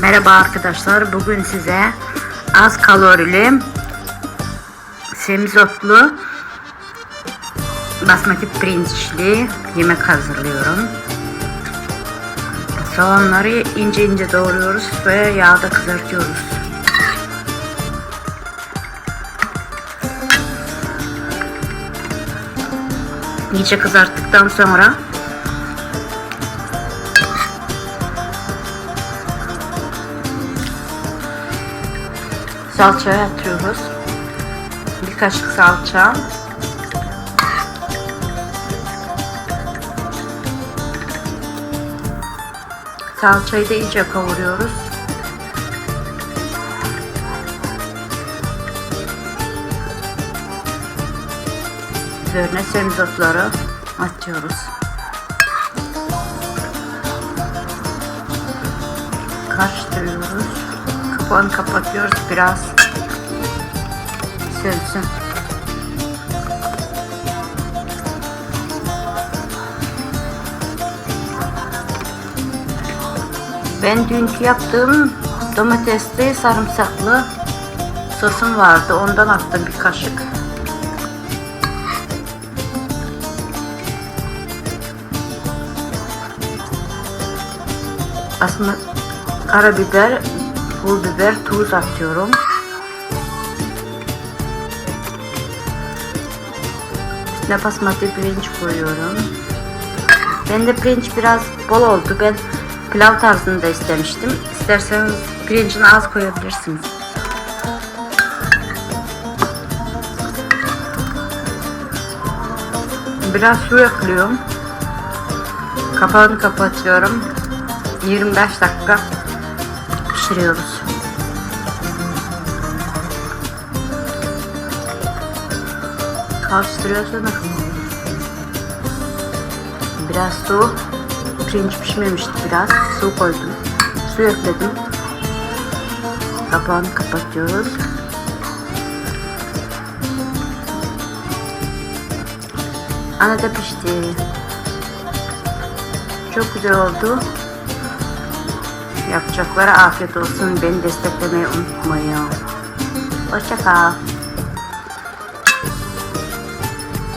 Merhaba arkadaşlar. Bugün size az kalorili semizotlu basmati pirinçli yemek hazırlıyorum. Soğanları ince ince doğruyoruz ve yağda kızartıyoruz. İyice kızarttıktan sonra salçaya atıyoruz. Bir kaşık salça. Salçayı da iyice kavuruyoruz. Üzerine semizotları atıyoruz. Karıştırıyoruz. Kapağını kapatıyoruz biraz. Sönsün. Ben dünkü yaptığım domatesli sarımsaklı sosum vardı. Ondan attım bir kaşık. Aslında karabiber, pul biber, tuz atıyorum. Üstüne basmati pirinç koyuyorum. Ben de pirinç biraz bol oldu. Ben pilav tarzında istemiştim. İsterseniz pirincini az koyabilirsiniz. Biraz su ekliyorum. Kapağını kapatıyorum. 25 dakika pişiriyoruz. Karıştırıyorsunuz. Biraz su. Pirinç pişmemişti biraz. Su koydum. Su ekledim. Kapağını kapatıyoruz. Ana da pişti. Çok güzel oldu. Yapacaklara afiyet olsun. Beni desteklemeyi unutmayın. Hoşça kal.